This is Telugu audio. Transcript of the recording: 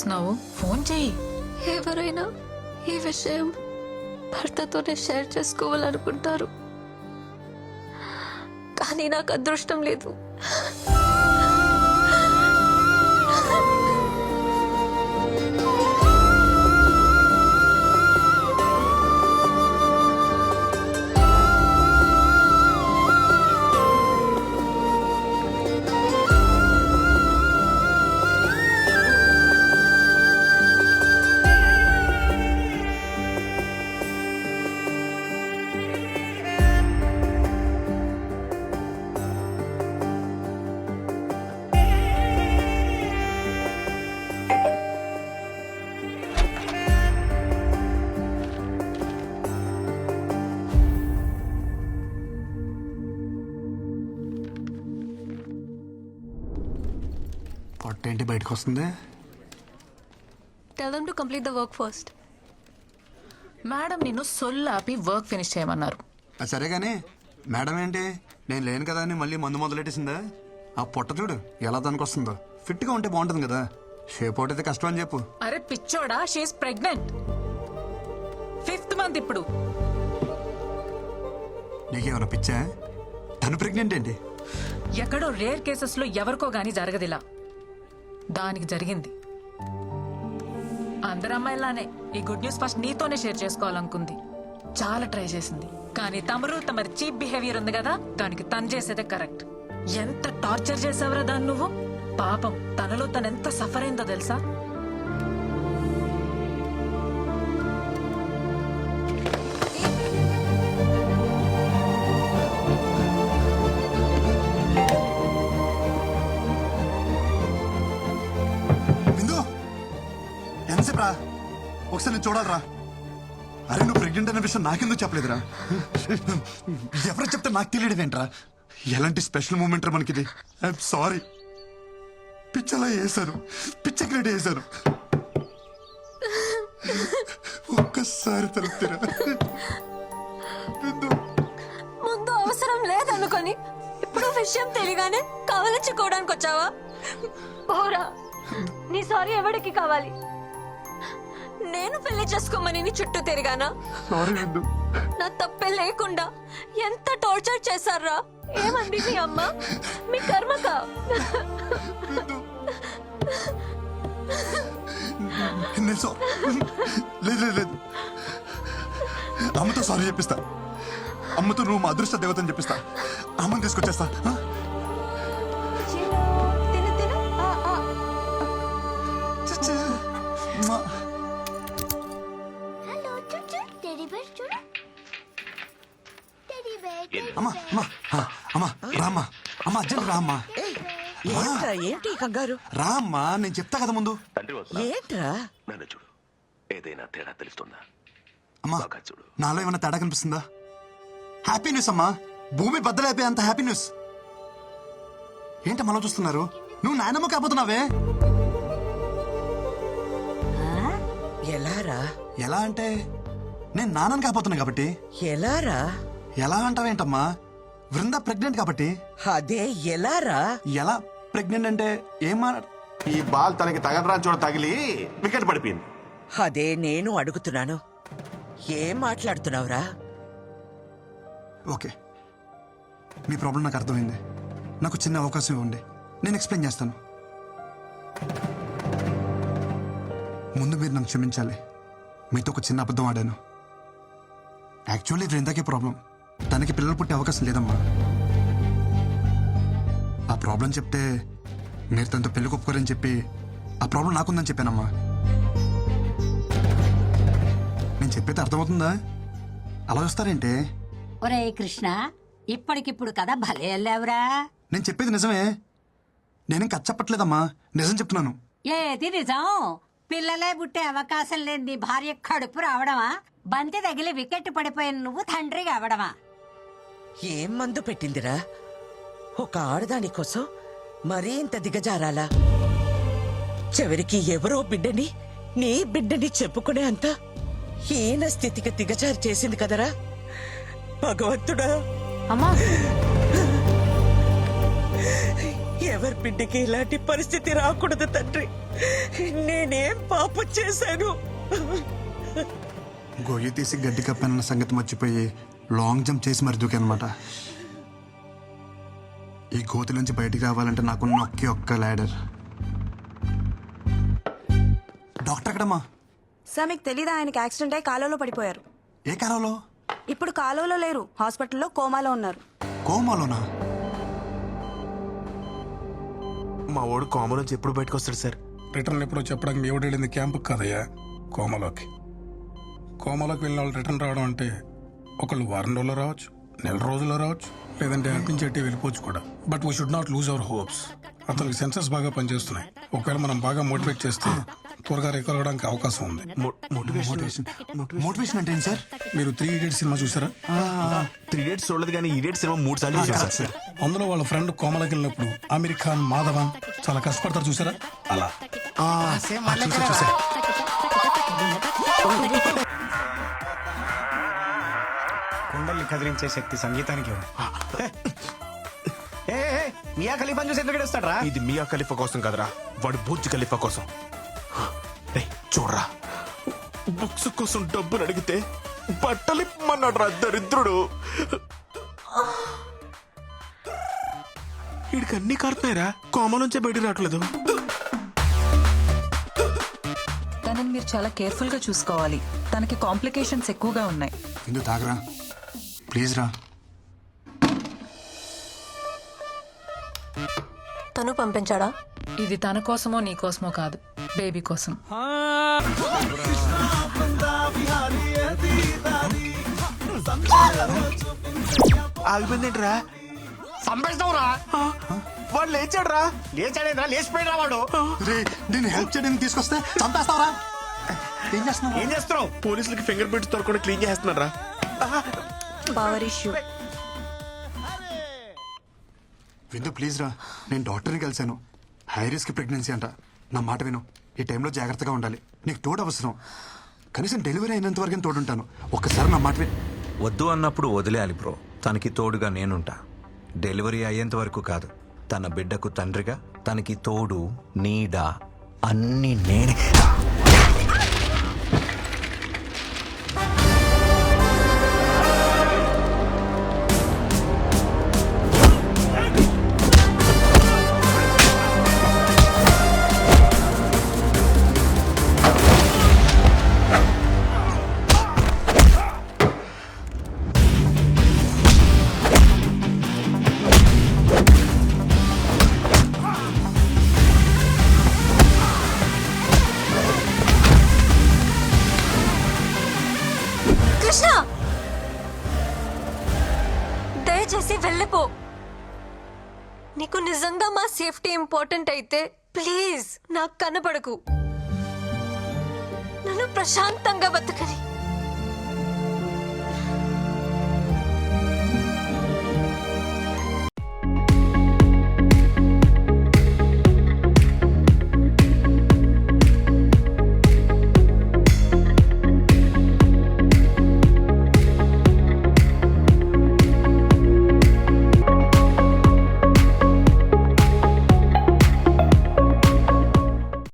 చేస్తున్నావు? ఫోన్ చెయ్యి ఎవరైనా ఈ విషయం భర్తతోనే షేర్ చేసుకోవాలనుకుంటారు. కానీ నాకు అదృష్టం లేదు. పొట్ట ఏంటి బయటకు వస్తుంది? Tell them to complete the work first madam నిన్ను సొల్లాపి వర్క్ ఫినిష్ చేయమన్నారు. సరే కానీ మేడం ఏంటి? నేను లేను కదా అని మళ్ళీ మందు మొదలెట్టేసిందా? ఆ పొట్ట చూడు ఎలా దానికి వస్తుందో. ఫిట్గా ఉంటే బాగుంటుంది కదా. షేప్ అవుట్ అయితే కష్టం అని చెప్పు. అరే పిచ్చోడా షీఈ్ ప్రెగ్నెంట్ ఫిఫ్త్ మంత్ ఇప్పుడు. నీకేమైనా పిచ్చా? తను ప్రెగ్నెంట్ ఏంటి? ఎక్కడో రేర్ కేసెస్లో ఎవరికో గానీ జరగదిలా. దానికి జరిగింది. అందరు అమ్మాయిలానే ఈ గుడ్ న్యూస్ ఫస్ట్ నీతోనే షేర్ చేసుకోవాలనుకుంది. చాలా ట్రై చేసింది. కానీ తమరు తమరి చీప్ బిహేవియర్ ఉంది కదా దానికి తను చేసేదే కరెక్ట్. ఎంత టార్చర్ చేసావురా దాన్ని నువ్వు? పాపం తనలో తను ఎంత సఫర్ అయిందో తెలుసా? ఒకసారి నేను చూడాలరా. అరే నువ్వు ప్రెగ్నెంట్ అనే విషయం నాకెందుకు చెప్పలేదురా? ఎవరు చెప్తే నాకు తెలియడం ఏంట్రా ఎలాంటి స్పెషల్ మూమెంట్ రా మనకిది? సారీ పిచ్చలా వేశాను పిచ్చ రెడీ వేశాను ఒక్కసారి తలుపుతారా. ముందు అవసరం లేదనుకొని ఇప్పుడు విషయం తెలియగానే కవలించుకోవడానికి వచ్చావా పోరా. నీ సారీ ఎవరికి కావాలి? నేను పెళ్ళి చేసుకోమని నీ చుట్టూ తిరిగానా? సారీ నా తప్పే లేకుండా ఎంత టార్చర్ చేశారా? ఏమంది మీ అమ్మ? మీ కర్మక? నేను సో లేదు లేదు లేదు. అమ్మతో సారీ చెప్పిస్తా. అమ్మతో నువ్వు మా అదృష్ట దేవతని చెప్పిస్తా. అమ్మని తీసుకొచ్చేస్తా. అమ్మా అమ్మా రామ్మా. అమ్మా అర్జెంట్ రామ్మా. ఏంట్రా ఏంటి కంగారు? రామ్మా నేను చెప్తా కదా ముందు. తండ్రి వస్తున్నా. ఏంట్రా? నన్ను చూడు. ఏదైనా తేడా తెలుస్తుందా? అమ్మా బాగా చూడు. నాలో ఏమైనా తేడా కనిపిస్తుందా? హ్యాపీ న్యూస్ అమ్మా. భూమి బద్దలైపోయే అంత హ్యాపీ న్యూస్ ఏంటి మనం చూస్తున్నారు? నువ్వు నాయనమ్మ కాబోతున్నావే. ఎలారా? ఎలా అంటే నేను నాన్నని కాబోతున్నా కాబట్టి. ఎలారా? ఎలా అంటావేంటమ్మా? వృంద ప్రెగ్నెంట్ కాబట్టి. అదే ఎలారా? ఎలా ప్రెగ్నెంట్ అంటే ఏమా ఈ బాల్ తనకి తగలరా చూడ తగిలి వికెట్ పడిపోయింది. అదే నేను అడుగుతున్నాను. ఏం మాట్లాడుతున్నావురా? ఓకే. మీ ప్రాబ్లం నాకు అర్థమైంది. నాకు చిన్న అవకాశం ఇవ్వండి. నేను ఎక్స్ప్లెయిన్ చేస్తాను. ముందు మీరు నన్ను క్షమించాలి. మీతో ఒక చిన్న అబద్ధం ఆడాను. యాక్చువల్లీ వృందాకే ప్రాబ్లం తనకి పిల్లలు పుట్టే అవకాశం లేదమ్మా. ఆ ప్రాబ్లం చెప్తే మీరు తనతో పెళ్ళి ఒప్పుకోరని చెప్పి ఆ ప్రాబ్లం నాకుందని చెప్పానమ్మా. నేను చెప్పేది అర్థమవుతుందా? అలా వస్తారేంటే ఒరే కృష్ణ ఇప్పటికిప్పుడు కదా భలే వెళ్ళావురా. నేను చెప్పేది నిజమే? నేనేం కథ చెప్పట్లేదమ్మా. నిజం చెప్తున్నాను. ఏది నిజం? పిల్లలే పుట్టే అవకాశం లేని భార్య కడుపు రావడమా? బంతి తగిలి వికెట్ పడిపోయిన నువ్వు తండ్రి కావడమా ఏం మందు పెట్టిందిరా? ఒక ఆడదాని కోసం మరీ ఇంత దిగజారాలా? చివరికి ఎవరో బిడ్డని నీ బిడ్డని చెప్పుకునే అంత హీన స్థితికి దిగజారి చేసింది కదరా? భగవంతుడా! అమ్మా! ఎవరి బిడ్డకి ఇలాంటి పరిస్థితి రాకూడదు తండ్రి. నేనేం పాపం చేశాను? గొయ్యి తీసి గడ్డి కప్పానన్న సంగతి మర్చిపోయి లాంగ్ జంప్ చేసి మరి దూకానమాట ఈ గోతి నుంచి బయటికి రావాలంటే నాకున్న ఒకే ఒక్క ల్యాడర్. డాక్టర్ ఎక్కడమ్మా? సార్ మీకు తెలీదా ఆయనకి యాక్సిడెంట్ అయి కాలువలో పడిపోయారు? ఏ కాలంలో ఇప్పుడు కాలువలో లేరు హాస్పిటల్లో కోమాలో ఉన్నారు. కోమాలోనా? మా వాడు కామన్ నుంచి ఎప్పుడు బయటకు వస్తాడు సార్? రిటర్న్ ఎప్పుడో చెప్పడానికి మీ వెళ్ళింది క్యాంపుకి కదయ్యా? కోమలోకి. కోమలోకి వెళ్ళిన వాళ్ళు రిటర్న్ రావడం అంటే ఒకళ్ళు వారం రోజుల్లో రావచ్చు నెల రోజుల్లో రావచ్చు లేదంటే అనిపించేట్టే వెళ్ళిపోవచ్చు కూడా. But we should not lose our hopes అతనికి సెన్సెస్ బాగా పనిచేస్తున్నాయి. ఒకవేళ మనం బాగా మోటివేట్ చేస్తే త్వరగా రికవర్ అవడానికి అవకాశం ఉంది. మోటివేషన్ మోటివేషన్ అంటే ఏంటి సార్? మీరు త్రీ ఇడియట్ సినిమా చూసారా? త్రీ డేట్స్ చూడలేదు కానీ ఈ డేట్ సినిమా మూడు సార్లు చూసాను సార్. అందులో వాళ్ళ ఫ్రెండ్ కోమలకి వెళ్ళినప్పుడు అమీర్ ఖాన్ మాధవన్ చాలా కష్టపడతారు చూసారా? అలా. చూసా, చూసా. కుండల్ని కదిలించే శక్తి సంగీతానికి ఏ, ఏ, మియా ఖలీఫాని చూసి ఎందుకు ఏడుస్తాడ్రా? ఇది మియా ఖలీఫా కోసం కదరా. వాడు బుర్జ్ ఖలీఫా కోసం. రేయ్, చూడరా. బుక్స్ కోసం డబ్బులు అడిగితే బట్టలు ఇమ్మన్నాడు రా దరిద్రుడు. వీడికి అన్ని కారుతున్నాయిరా. కోమ నుంచే బయటికి రావట్లేదు. తనని మీరు చాలా కేర్ఫుల్గా చూసుకోవాలి. తనకి కాంప్లికేషన్స్ ఎక్కువగా ఉన్నాయి. ఎందుకు తాగరా. ప్లీజ్ రా. తను పంపించాడా? ఇది తన కోసమో నీ కోసమో కాదు. బేబీ కోసం. ఆగిపోయిందేంట్రా? సంపేస్తావురా. వాడు లేచాడు రా లేచాడేంద్రా లేచిపోయినా వాడు? రే నేను హెల్ప్ చేయడానికి తీసుకొస్తే చంపేస్తావరా. ఏం చేస్తున్నావు? ఏం చేస్తున్నావు? పోలీసులకి ఫింగర్ ప్రింట్స్ దొరకకుండా క్లీన్ చేస్తున్నాడు రా పవర్ ఇష్యూ విందు ప్లీజ్ రా. నేను డాక్టర్ని కలిశాను. హై రిస్క్ ప్రెగ్నెన్సీ అంట. నా మాట విను. ఈ టైంలో జాగ్రత్తగా ఉండాలి. నీకు తోడు అవసరం. కనీసం డెలివరీ అయినంత వరకు తోడుంటాను. ఒక్కసారి నా మాట విని. వద్దు అన్నప్పుడు వదిలేయాలి బ్రో తనకి తోడుగా నేనుంటా. డెలివరీ అయ్యేంత వరకు కాదు. తన బిడ్డకు తండ్రిగా తనకి తోడు నీడ అన్ని నేనే. సేఫ్టీ ఇంపార్టెంట్ అయితే ప్లీజ్ నాకు కనపడకు నన్ను ప్రశాంతంగా బతకని.